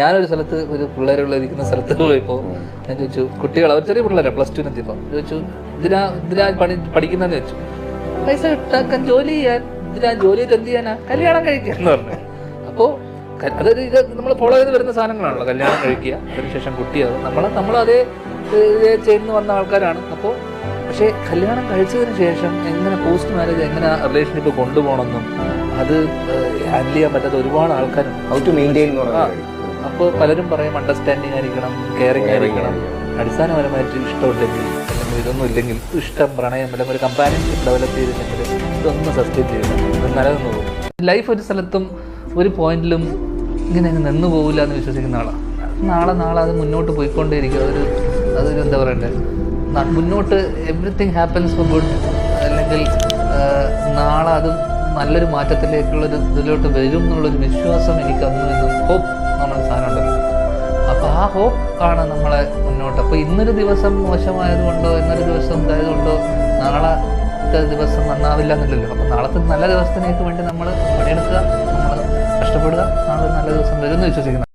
ഞാനൊരു സ്ഥലത്ത് ഒരു പിള്ളേരുള്ള ഇരിക്കുന്ന സ്ഥലത്ത് പോയപ്പോൾ ഞാൻ ചോദിച്ചു കുട്ടികൾ അവർ ചെറിയ പിള്ളേരാ പ്ലസ് ടുവിന് എത്തിയപ്പോൾ ചോദിച്ചു ഇതിനാ ഇതിനാ പണി പഠിക്കുന്നതെന്ന് ചോദിച്ചു. പൈസ കിട്ടാക്കാൻ ജോലി ചെയ്യാൻ ഇതിനാ ജോലി ചെയ്ത് എന്ത് ചെയ്യാനാ? കല്യാണം കഴിക്കാന്ന് പറഞ്ഞു. അപ്പോൾ അതൊരു ഇത് നമ്മൾ ഫോളോ ചെയ്ത് വരുന്ന സാധനങ്ങളാണല്ലോ കല്യാണം കഴിക്കുക അതിനുശേഷം കുട്ടിയാകും നമ്മൾ നമ്മൾ അതേ ചെയ്യുന്ന വന്ന ആൾക്കാരാണ്. അപ്പോൾ പക്ഷേ കല്യാണം കഴിച്ചതിന് ശേഷം എങ്ങനെ പോസ്റ്റ് മാരേജ് എങ്ങനെ റിലേഷൻഷിപ്പ് കൊണ്ടുപോകണമെന്നും അത് ഹാൻഡിൽ ചെയ്യാൻ പറ്റാത്ത ഒരുപാട് ആൾക്കാരുണ്ട്. അപ്പോൾ പലരും പറയും അണ്ടർസ്റ്റാൻഡിങ് ആയിരിക്കണം കെയറിങ് ആയിരിക്കണം. അടിസ്ഥാനപരമായിട്ട് ഇഷ്ടമില്ലെങ്കിൽ അല്ലെങ്കിൽ ഇതൊന്നും ഇല്ലെങ്കിൽ ഇഷ്ടം പ്രണയം അല്ലെങ്കിൽ ഒരു കമ്പാനിയൻഷിപ്പ് ഡെവലപ്പ് ചെയ്തില്ലെങ്കിൽ ഇതൊന്നും സസ്റ്റെയിൻ ചെയ്യില്ല. നല്ലതെന്ന് നിലനിന്ന് പോകും. ലൈഫ് ഒരു സ്ഥലത്തും ഒരു പോയിന്റിലും ഇങ്ങനെ അങ്ങ് നിന്ന് പോകില്ല എന്ന് വിശ്വസിക്കുന്ന ആളാണ് നാളെ നാളെ അത് മുന്നോട്ട് പോയിക്കൊണ്ടേയിരിക്കും. അതൊരു അതൊരു എന്താ പറയണ്ടേ? മുന്നോട്ട് എവറിത്തിങ് ഹാപ്പൻസ് ഫോർ ഗുഡ് അല്ലെങ്കിൽ നാളെ അത് നല്ലൊരു മാറ്റത്തിലേക്കുള്ളൊരു ഇതിലോട്ട് വരും എന്നുള്ളൊരു വിശ്വാസം എനിക്ക് അന്നും ഹോപ്പ് ഹോപ്പ് ആണ് നമ്മളെ മുന്നോട്ട്. അപ്പോൾ ഇന്നൊരു ദിവസം മോശമായതുകൊണ്ടോ ഇന്നൊരു ദിവസം ഇതായതുകൊണ്ടോ നാളത്തെ ദിവസം നന്നാവില്ല എന്നില്ലല്ലോ. അപ്പോൾ നാളത്തെ നല്ല ദിവസത്തിനേക്ക് വേണ്ടി നമ്മൾ പണിയെടുക്കുക നമ്മൾ കഷ്ടപ്പെടുക നാളെ നല്ല ദിവസം വരും എന്ന് വിശ്വസിക്കുന്നു.